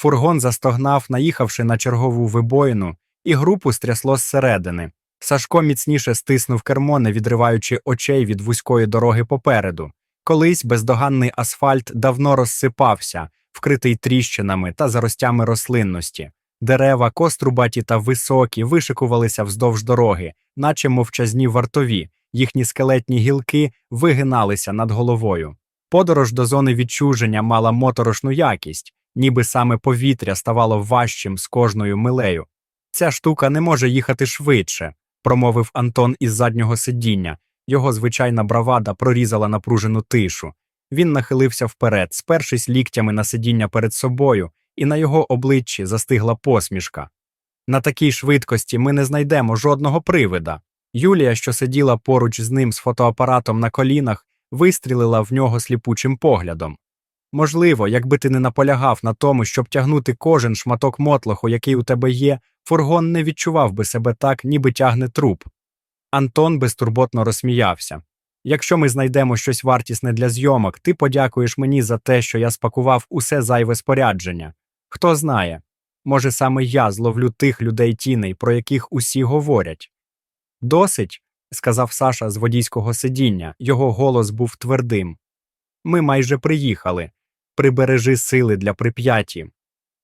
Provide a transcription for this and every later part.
Фургон застогнав, наїхавши на чергову вибоїну, і групу стрясло зсередини. Сашко міцніше стиснув кермо, не відриваючи очей від вузької дороги попереду. Колись бездоганний асфальт давно розсипався, вкритий тріщинами та заростями рослинності. Дерева, кострубаті та високі, вишикувалися вздовж дороги, наче мовчазні вартові, їхні скелетні гілки вигиналися над головою. Подорож до зони відчуження мала моторошну якість, ніби саме повітря ставало важчим з кожною милею. Ця штука не може їхати швидше, промовив Антон із заднього сидіння. Його звичайна бравада прорізала напружену тишу. Він нахилився вперед, спершись ліктями на сидіння перед собою, і на його обличчі застигла посмішка. На такій швидкості ми не знайдемо жодного привида. Юлія, що сиділа поруч з ним з фотоапаратом на колінах, вистрілила в нього сліпучим поглядом. Можливо, якби ти не наполягав на тому, щоб тягнути кожен шматок мотлоху, який у тебе є, фургон не відчував би себе так, ніби тягне труп. Антон безтурботно розсміявся. Якщо ми знайдемо щось вартісне для зйомок, ти подякуєш мені за те, що я спакував усе зайве спорядження. Хто знає, може, саме я зловлю тих людей тіней, про яких усі говорять. Досить, сказав Саша з водійського сидіння, його голос був твердим. Ми майже приїхали. Прибережи сили для прип'яті.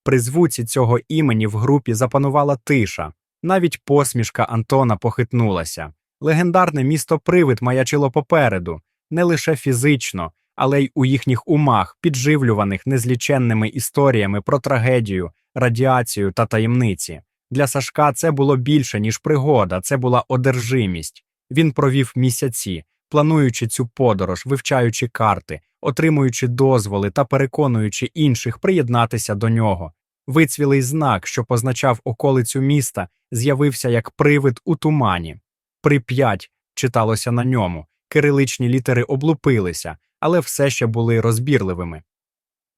При звуці цього імені в групі запанувала тиша, навіть посмішка Антона похитнулася. Легендарне місто Привид маячило попереду, не лише фізично, але й у їхніх умах, підживлюваних незліченними історіями про трагедію, радіацію та таємниці. Для Сашка це було більше, ніж пригода, це була одержимість. Він провів місяці, плануючи цю подорож, вивчаючи карти, отримуючи дозволи та переконуючи інших приєднатися до нього. Вицвілий знак, що позначав околицю міста, з'явився як привид у тумані. Прип'ять читалося на ньому, кириличні літери облупилися, але все ще були розбірливими.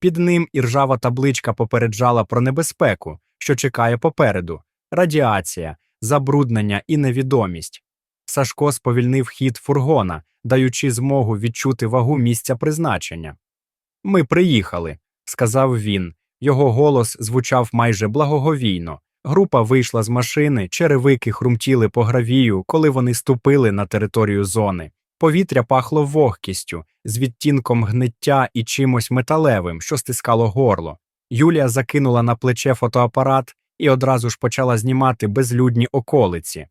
Під ним іржава табличка попереджала про небезпеку, що чекає попереду радіація, забруднення і невідомість. Сашко сповільнив хід фургона, даючи змогу відчути вагу місця призначення. Ми приїхали, сказав він. Його голос звучав майже благоговійно. Група вийшла з машини, черевики хрумтіли по гравію, коли вони ступили на територію зони. Повітря пахло вогкістю, з відтінком гниття і чимось металевим, що стискало горло. Юлія закинула на плече фотоапарат і одразу ж почала знімати безлюдні околиці.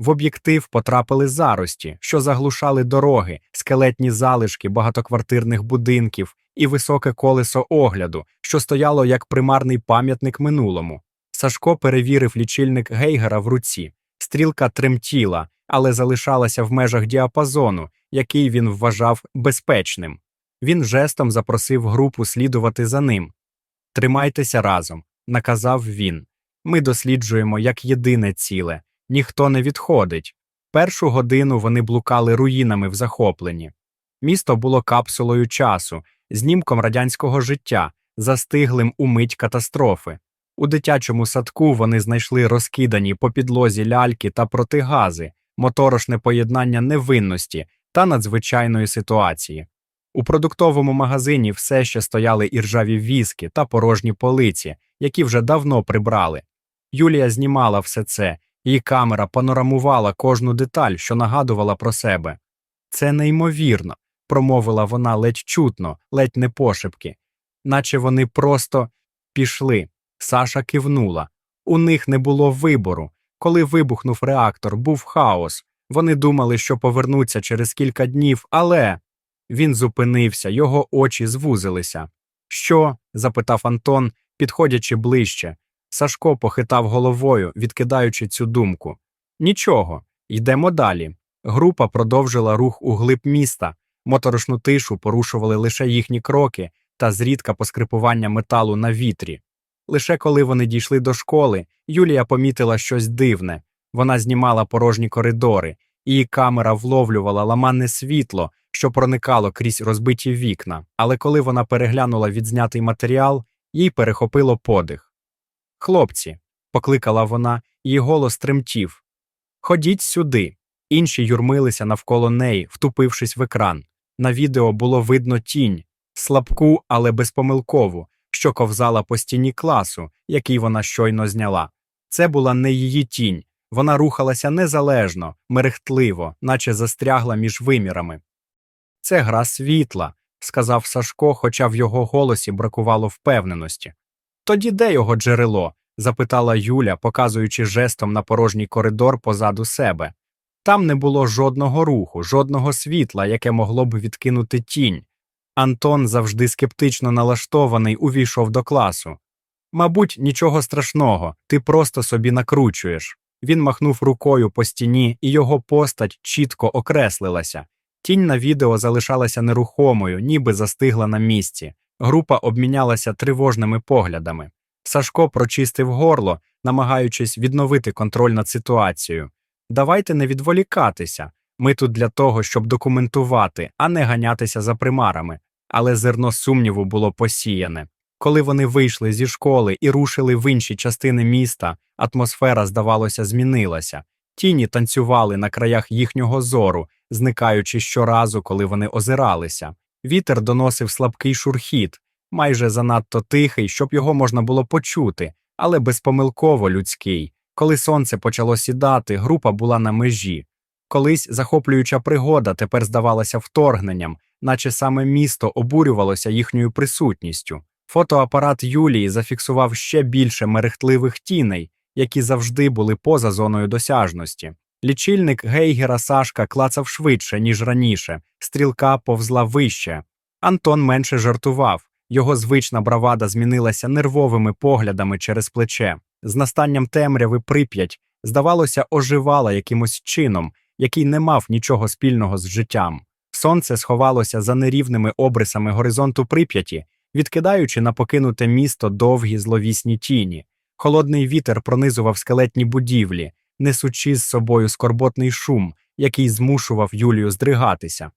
В об'єктив потрапили зарості, що заглушали дороги, скелетні залишки багатоквартирних будинків і високе колесо огляду, що стояло як примарний пам'ятник минулому. Сашко перевірив лічильник Гейгера в руці. Стрілка тремтіла, але залишалася в межах діапазону, який він вважав безпечним. Він жестом запросив групу слідувати за ним. Тримайтеся разом, наказав він. Ми досліджуємо як єдине ціле, ніхто не відходить. Першу годину вони блукали руїнами в захопленні. Місто було капсулою часу, знімком радянського життя, застиглим у мить катастрофи. У дитячому садку вони знайшли розкидані по підлозі ляльки та протигази, моторошне поєднання невинності та надзвичайної ситуації. У продуктовому магазині все ще стояли іржаві віски та порожні полиці, які вже давно прибрали. Юлія знімала все це, її камера панорамувала кожну деталь, що нагадувала про себе. Це неймовірно, промовила вона ледь чутно, ледь не пошепки, наче вони просто пішли. Саша кивнула. У них не було вибору. Коли вибухнув реактор, був хаос. Вони думали, що повернуться через кілька днів, але він зупинився, його очі звузилися. Що? запитав Антон, підходячи ближче. Сашко похитав головою, відкидаючи цю думку. Нічого, йдемо далі. Група продовжила рух у глиб міста, моторошну тишу порушували лише їхні кроки та зрідка поскрипування металу на вітрі. Лише коли вони дійшли до школи, Юлія помітила щось дивне. Вона знімала порожні коридори, її камера вловлювала ламанне світло, що проникало крізь розбиті вікна, але коли вона переглянула відзнятий матеріал, їй перехопило подих. Хлопці, покликала вона, її голос тремтів. Ходіть сюди. Інші юрмилися навколо неї, втупившись в екран. На відео було видно тінь, слабку, але безпомилкову, що ковзала по стіні класу, який вона щойно зняла. Це була не її тінь, вона рухалася незалежно, мерехтливо, наче застрягла між вимірами. Це гра світла, сказав Сашко, хоча в його голосі бракувало впевненості. Тоді де його джерело? запитала Юля, показуючи жестом на порожній коридор позаду себе. Там не було жодного руху, жодного світла, яке могло б відкинути тінь. Антон, завжди скептично налаштований, увійшов до класу. Мабуть, нічого страшного, ти просто собі накручуєш. Він махнув рукою по стіні, і його постать чітко окреслилася. Тінь на відео залишалася нерухомою, ніби застигла на місці. Група обмінялася тривожними поглядами. Сашко прочистив горло, намагаючись відновити контроль над ситуацією. Давайте не відволікатися. Ми тут для того, щоб документувати, а не ганятися за примарами. Але зерно сумніву було посіяне. Коли вони вийшли зі школи і рушили в інші частини міста, атмосфера, здавалося, змінилася. Тіні танцювали на краях їхнього зору, зникаючи щоразу, коли вони озиралися. Вітер доносив слабкий шурхіт, майже занадто тихий, щоб його можна було почути, але безпомилково людський. Коли сонце почало сідати, група була на межі. Колись захоплююча пригода тепер здавалася вторгненням, наче саме місто обурювалося їхньою присутністю. Фотоапарат Юлії зафіксував ще більше мерехтливих тіней, які завжди були поза зоною досяжності. Лічильник Гейгера Сашка клацав швидше, ніж раніше, стрілка повзла вище. Антон менше жартував, його звична бравада змінилася нервовими поглядами через плече. З настанням темряви прип'ять, здавалося, оживала якимось чином, який не мав нічого спільного з життям. Сонце сховалося за нерівними обрисами горизонту прип'яті, відкидаючи на покинуте місто довгі зловісні тіні. Холодний вітер пронизував скелетні будівлі, несучи з собою скорботний шум, який змушував Юлію здригатися.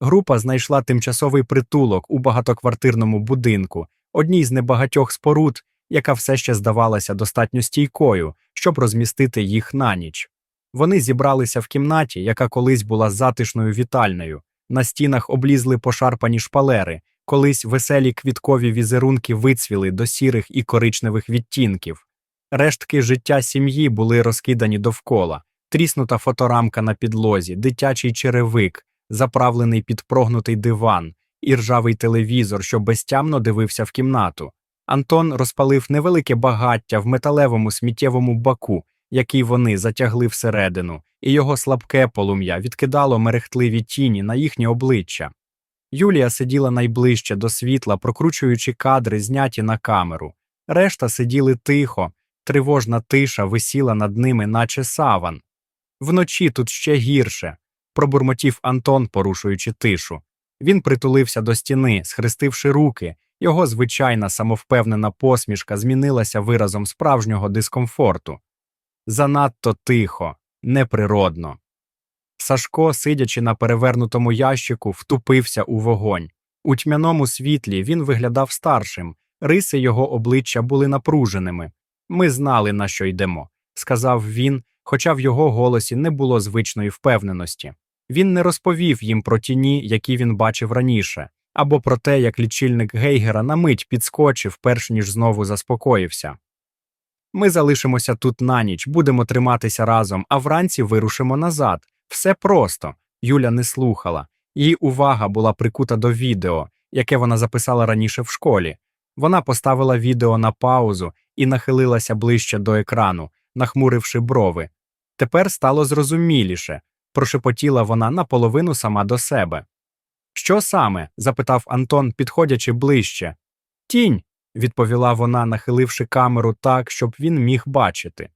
Група знайшла тимчасовий притулок у багатоквартирному будинку, одній з небагатьох споруд, яка все ще здавалася достатньо стійкою, щоб розмістити їх на ніч. Вони зібралися в кімнаті, яка колись була затишною вітальною. На стінах облізли пошарпані шпалери, колись веселі квіткові візерунки вицвіли до сірих і коричневих відтінків. Рештки життя сім'ї були розкидані довкола, тріснута фоторамка на підлозі, дитячий черевик, заправлений під прогнутий диван, і ржавий телевізор, що безтямно дивився в кімнату. Антон розпалив невелике багаття в металевому сміттєвому баку, який вони затягли всередину, і його слабке полум'я відкидало мерехтливі тіні на їхнє обличчя. Юлія сиділа найближче до світла, прокручуючи кадри, зняті на камеру. Решта сиділи тихо, тривожна тиша висіла над ними, наче саван. Вночі тут ще гірше, пробурмотів Антон, порушуючи тишу. Він притулився до стіни, схрестивши руки, його звичайна самовпевнена посмішка змінилася виразом справжнього дискомфорту. Занадто тихо, неприродно. Сашко, сидячи на перевернутому ящику, втупився у вогонь. У тьмяному світлі він виглядав старшим, риси його обличчя були напруженими. Ми знали, на що йдемо, сказав він, хоча в його голосі не було звичної впевненості. Він не розповів їм про тіні, які він бачив раніше, або про те, як лічильник Гейгера на мить підскочив, перш ніж знову заспокоївся. Ми залишимося тут на ніч, будемо триматися разом, а вранці вирушимо назад. Все просто. Юля не слухала. Її увага була прикута до відео, яке вона записала раніше в школі. Вона поставила відео на паузу і нахилилася ближче до екрану, нахмуривши брови. Тепер стало зрозуміліше, прошепотіла вона наполовину сама до себе. Що саме? запитав Антон, підходячи ближче. Тінь, відповіла вона, нахиливши камеру так, щоб він міг бачити.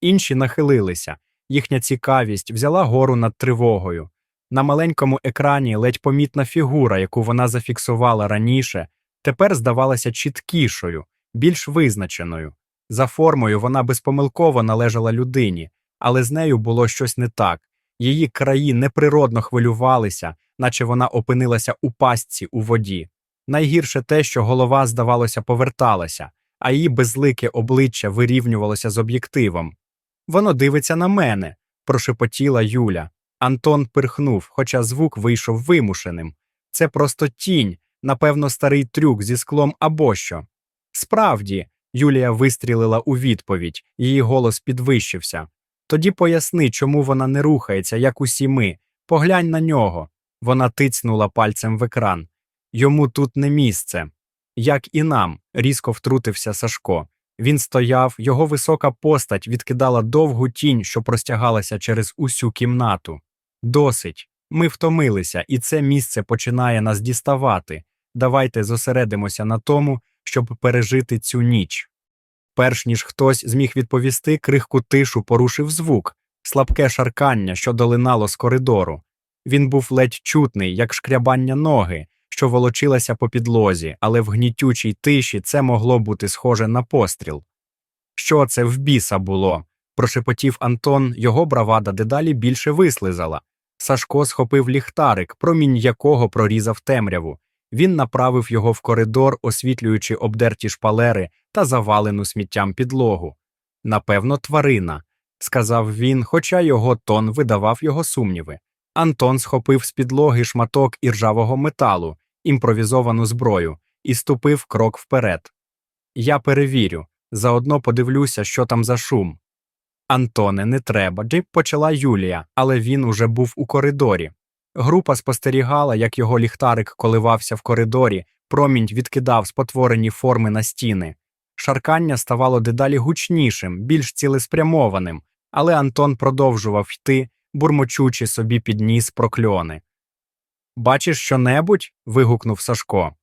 Інші нахилилися, їхня цікавість взяла гору над тривогою. На маленькому екрані ледь помітна фігура, яку вона зафіксувала раніше, тепер здавалася чіткішою, більш визначеною. За формою вона безпомилково належала людині, але з нею було щось не так. Її краї неприродно хвилювалися, наче вона опинилася у пастці у воді. Найгірше те, що голова, здавалося, поверталася, а її безлике обличчя вирівнювалося з об'єктивом. Воно дивиться на мене, прошепотіла Юля. Антон пирхнув, хоча звук вийшов вимушеним. Це просто тінь, напевно, старий трюк зі склом або що. Справді, Юлія вистрілила у відповідь, її голос підвищився. Тоді поясни, чому вона не рухається, як усі ми. Поглянь на нього. Вона тицнула пальцем в екран. Йому тут не місце. Як і нам, різко втрутився Сашко. Він стояв, його висока постать відкидала довгу тінь, що простягалася через усю кімнату. Досить. Ми втомилися, і це місце починає нас діставати. Давайте зосередимося на тому, щоб пережити цю ніч. Перш ніж хтось зміг відповісти, крихку тишу порушив звук, слабке шаркання, що долинало з коридору. Він був ледь чутний, як шкрябання ноги, що волочилася по підлозі, але в гнітючій тиші це могло бути схоже на постріл. Що це в біса було? прошепотів Антон, його бравада дедалі більше вислизала. Сашко схопив ліхтарик, промінь якого прорізав темряву. Він направив його в коридор, освітлюючи обдерті шпалери та завалену сміттям підлогу. Напевно, тварина, сказав він, хоча його тон видавав його сумніви. Антон схопив з підлоги шматок іржавого металу, імпровізовану зброю, і ступив крок вперед. Я перевірю, заодно подивлюся, що там за шум. Антоне, не треба, почала Юлія, але він уже був у коридорі. Група спостерігала, як його ліхтарик коливався в коридорі, промінь відкидав спотворені форми на стіни. Шаркання ставало дедалі гучнішим, більш цілеспрямованим, але Антон продовжував йти, бурмочучи собі під ніс прокльони. Бачиш що-небудь? вигукнув Сашко.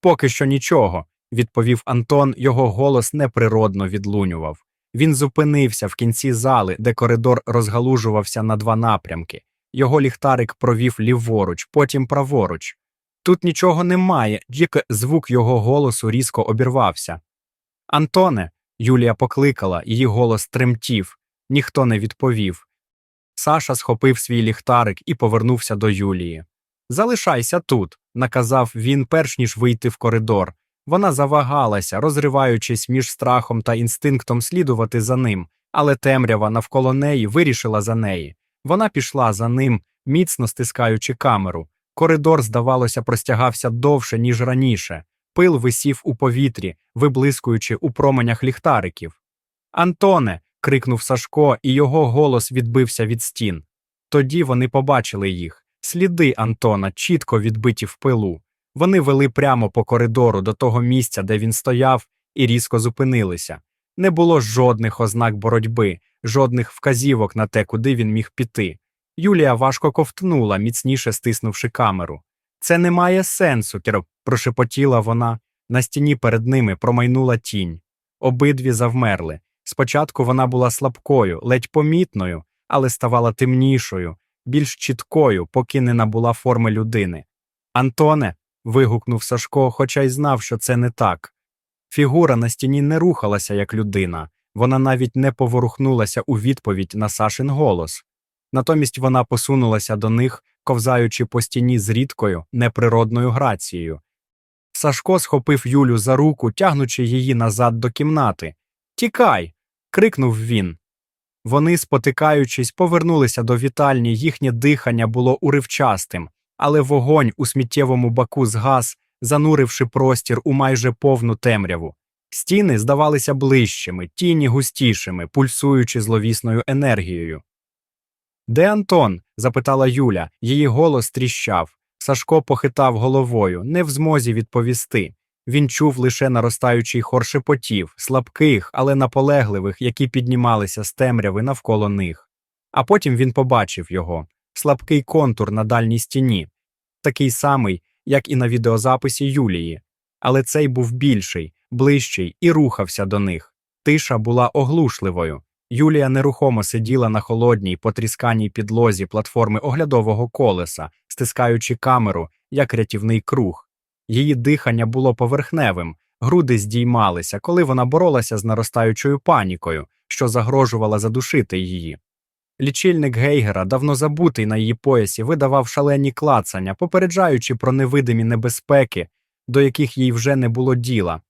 Поки що нічого, відповів Антон, його голос неприродно відлунював. Він зупинився в кінці зали, де коридор розгалужувався на два напрямки. Його ліхтарик провів ліворуч, потім праворуч. Тут нічого немає, тільки звук його голосу різко обірвався. Антоне, Юлія покликала, її голос тремтів, ніхто не відповів. Саша схопив свій ліхтарик і повернувся до Юлії. Залишайся тут, наказав він, перш ніж вийти в коридор. Вона завагалася, розриваючись між страхом та інстинктом слідувати за ним, але темрява навколо неї вирішила за неї. Вона пішла за ним, міцно стискаючи камеру. Коридор, здавалося, простягався довше, ніж раніше. Пил висів у повітрі, виблискуючи у променях ліхтариків. Антоне. крикнув Сашко, і його голос відбився від стін. Тоді вони побачили їх. Сліди Антона чітко відбиті в пилу. Вони вели прямо по коридору до того місця, де він стояв, і різко зупинилися. Не було жодних ознак боротьби, жодних вказівок на те, куди він міг піти. Юлія важко ковтнула, міцніше стиснувши камеру. Це не має сенсу, кіро, прошепотіла вона. На стіні перед ними промайнула тінь. Обидві завмерли. Спочатку вона була слабкою, ледь помітною, але ставала темнішою, більш чіткою, поки не набула форми людини. Антоне. вигукнув Сашко, хоча й знав, що це не так. Фігура на стіні не рухалася як людина, вона навіть не поворухнулася у відповідь на Сашин голос. Натомість вона посунулася до них, ковзаючи по стіні з рідкою, неприродною грацією. Сашко схопив Юлю за руку, тягнучи її назад до кімнати. Тікай. крикнув він. Вони, спотикаючись, повернулися до вітальні, їхнє дихання було уривчастим, але вогонь у сміттєвому баку згас, зануривши простір у майже повну темряву. Стіни здавалися ближчими, тіні густішими, пульсуючи зловісною енергією. Де Антон? запитала Юля, її голос тріщав. Сашко похитав головою, не в змозі відповісти. Він чув лише наростаючий хор шепотів, слабких, але наполегливих, які піднімалися з темряви навколо них. А потім він побачив його слабкий контур на дальній стіні, такий самий, як і на відеозаписі Юлії. Але цей був більший, ближчий і рухався до них. Тиша була оглушливою. Юлія нерухомо сиділа на холодній, потрісканій підлозі платформи оглядового колеса, стискаючи камеру, як рятівний круг. Її дихання було поверхневим, груди здіймалися, коли вона боролася з наростаючою панікою, що загрожувала задушити її. Лічильник Гейгера, давно забутий на її поясі, видавав шалені клацання, попереджаючи про невидимі небезпеки, до яких їй вже не було діла.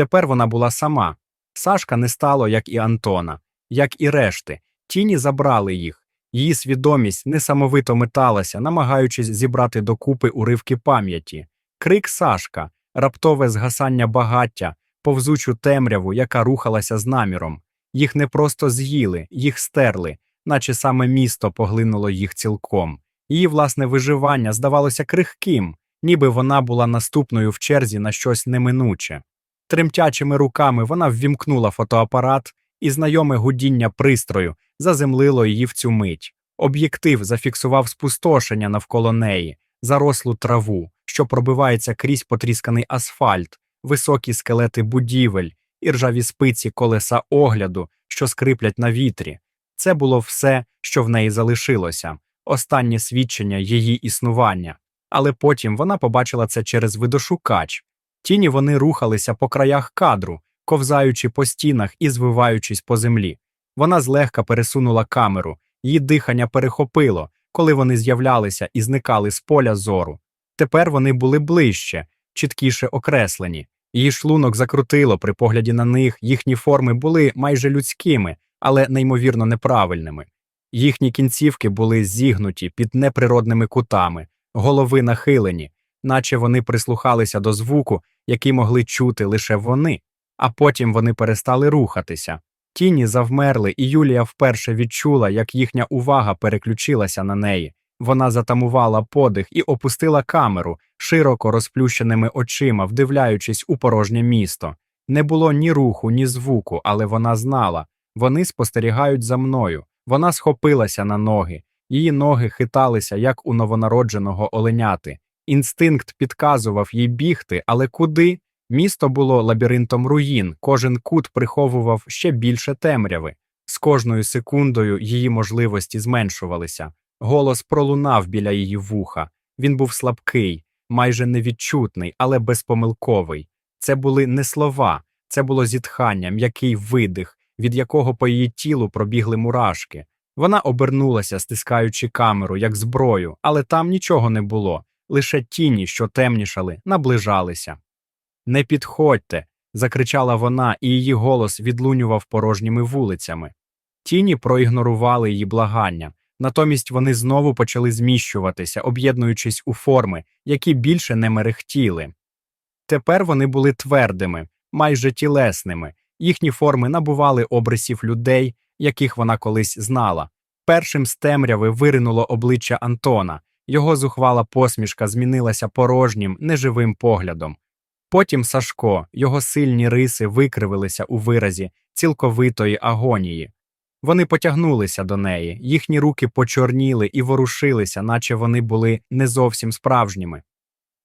Тепер вона була сама. Сашка не стало, як і Антона, як і решти. Тіні забрали їх. Її свідомість несамовито металася, намагаючись зібрати докупи уривки пам'яті. Крик Сашка, раптове згасання багаття, повзучу темряву, яка рухалася з наміром. Їх не просто з'їли, їх стерли, наче саме місто поглинуло їх цілком. Її власне виживання здавалося крихким, ніби вона була наступною в черзі на щось неминуче. Тремтячими руками вона ввімкнула фотоапарат, і знайоме гудіння пристрою заземлило її в цю мить. Об'єктив зафіксував спустошення навколо неї, зарослу траву, що пробивається крізь потрісканий асфальт, високі скелети будівель, і ржаві спиці колеса огляду, що скриплять на вітрі. Це було все, що в неї залишилося, останнє свідчення її існування. Але потім вона побачила це через видошукач. Тіні вони рухалися по краях кадру, ковзаючи по стінах і звиваючись по землі. Вона злегка пересунула камеру, її дихання перехопило, коли вони з'являлися і зникали з поля зору. Тепер вони були ближче, чіткіше окреслені. Її шлунок закрутило при погляді на них, їхні форми були майже людськими, але неймовірно неправильними. Їхні кінцівки були зігнуті під неприродними кутами, голови нахилені, наче вони прислухалися до звуку, який могли чути лише вони, а потім вони перестали рухатися. Тіні завмерли, і Юлія вперше відчула, як їхня увага переключилася на неї. Вона затамувала подих і опустила камеру, широко розплющеними очима, вдивляючись у порожнє місто. Не було ні руху, ні звуку, але вона знала вони спостерігають за мною. Вона схопилася на ноги, її ноги хиталися, як у новонародженого оленяти. Інстинкт підказував їй бігти, але куди? Місто було лабіринтом руїн, кожен кут приховував ще більше темряви. З кожною секундою її можливості зменшувалися. Голос пролунав біля її вуха. Він був слабкий, майже невідчутний, але безпомилковий. Це були не слова, це було зітхання, м'який видих, від якого по її тілу пробігли мурашки. Вона обернулася, стискаючи камеру, як зброю, але там нічого не було, лише тіні, що темнішали, наближалися. Не підходьте. закричала вона, і її голос відлунював порожніми вулицями. Тіні проігнорували її благання, натомість вони знову почали зміщуватися, об'єднуючись у форми, які більше не мерехтіли. Тепер вони були твердими, майже тілесними, їхні форми набували обрисів людей, яких вона колись знала. Першим з темряви виринуло обличчя Антона, його зухвала посмішка змінилася порожнім, неживим поглядом. Потім Сашко, його сильні риси викривилися у виразі цілковитої агонії. Вони потягнулися до неї, їхні руки почорніли і ворушилися, наче вони були не зовсім справжніми.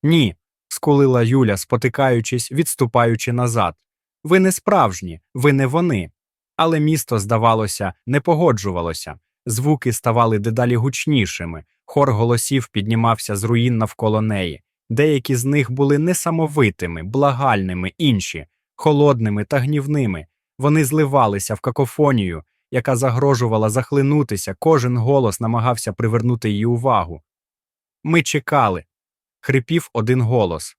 Ні, скулила Юля, спотикаючись, відступаючи назад. Ви не справжні, ви не вони. Але місто, здавалося, не погоджувалося. Звуки ставали дедалі гучнішими, хор голосів піднімався з руїн навколо неї. Деякі з них були несамовитими, благальними, інші холодними та гнівними. Вони зливалися в какофонію, яка загрожувала захлинутися, кожен голос намагався привернути її увагу. Ми чекали. хрипів один голос.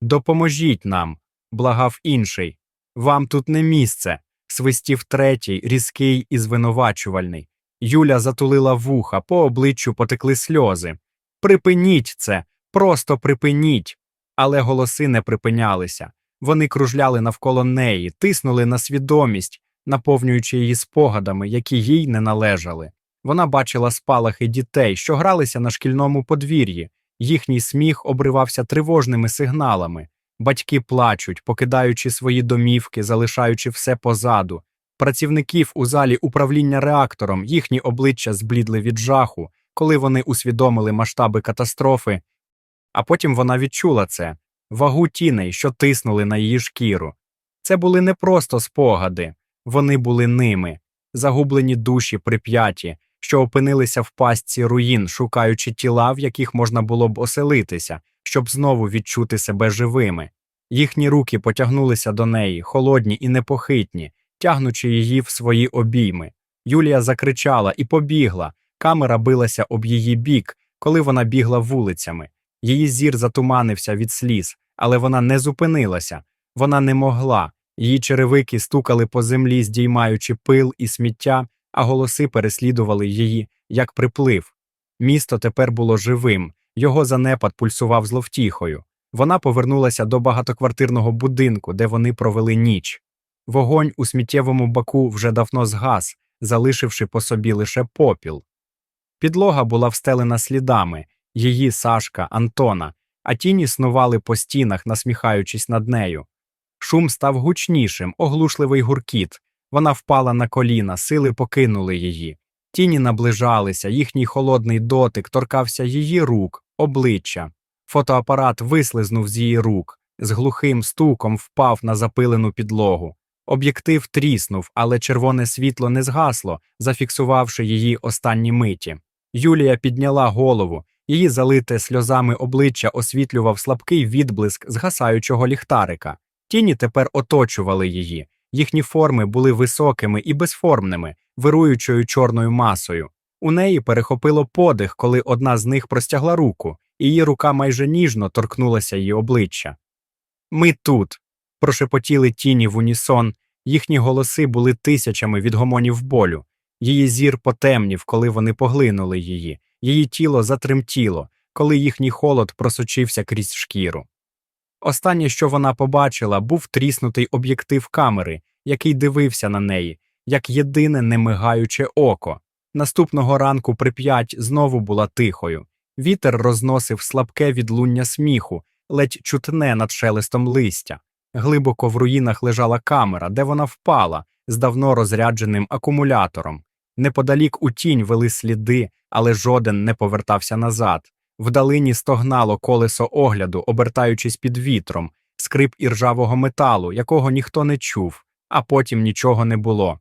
Допоможіть нам, благав інший. Вам тут не місце. свистів третій, різкий і звинувачувальний. Юля затулила вуха, по обличчю потекли сльози. Припиніть це, просто припиніть. Але голоси не припинялися. Вони кружляли навколо неї, тиснули на свідомість, наповнюючи її спогадами, які їй не належали. Вона бачила спалахи дітей, що гралися на шкільному подвір'ї. Їхній сміх обривався тривожними сигналами. Батьки плачуть, покидаючи свої домівки, залишаючи все позаду. Працівників у залі управління реактором їхні обличчя зблідли від жаху, коли вони усвідомили масштаби катастрофи. А потім вона відчула це вагу тіней, що тиснули на її шкіру. Це були не просто спогади, вони були ними, загублені душі прип'яті, що опинилися в пастці руїн, шукаючи тіла, в яких можна було б оселитися, щоб знову відчути себе живими. Їхні руки потягнулися до неї, холодні і непохитні, тягнучи її в свої обійми. Юлія закричала і побігла. Камера билася об її бік, коли вона бігла вулицями. Її зір затуманився від сліз, але вона не зупинилася. Вона не могла. Її черевики стукали по землі, здіймаючи пил і сміття, а голоси переслідували її, як приплив. Місто тепер було живим, його занепад пульсував зловтіхою. Вона повернулася до багатоквартирного будинку, де вони провели ніч. Вогонь у сміттєвому баку вже давно згас, залишивши по собі лише попіл. Підлога була встелена слідами її Сашка, Антона, а тіні снували по стінах, насміхаючись над нею. Шум став гучнішим, оглушливий гуркіт. Вона впала на коліна, сили покинули її. Тіні наближалися, їхній холодний дотик торкався її рук, обличчя. Фотоапарат вислизнув з її рук, з глухим стуком впав на запилену підлогу. Об'єктив тріснув, але червоне світло не згасло, зафіксувавши її останні миті. Юлія підняла голову, її залите сльозами обличчя освітлював слабкий відблиск згасаючого ліхтарика. Тіні тепер оточували її. Їхні форми були високими і безформними, вируючою чорною масою. У неї перехопило подих, коли одна з них простягла руку, і її рука майже ніжно торкнулася її обличчя. Ми тут. Прошепотіли тіні в унісон, їхні голоси були тисячами від гомонів болю. Її зір потемнів, коли вони поглинули її, її тіло затремтіло, коли їхній холод просочився крізь шкіру. Останнє, що вона побачила, був тріснутий об'єктив камери, який дивився на неї, як єдине немигаюче око. Наступного ранку прип'ять знову була тихою. Вітер розносив слабке відлуння сміху, ледь чутне над шелестом листя. Глибоко в руїнах лежала камера, де вона впала з давно розрядженим акумулятором. Неподалік у тінь вели сліди, але жоден не повертався назад. Вдалині стогнало колесо огляду, обертаючись під вітром, скрип іржавого металу, якого ніхто не чув, а потім нічого не було.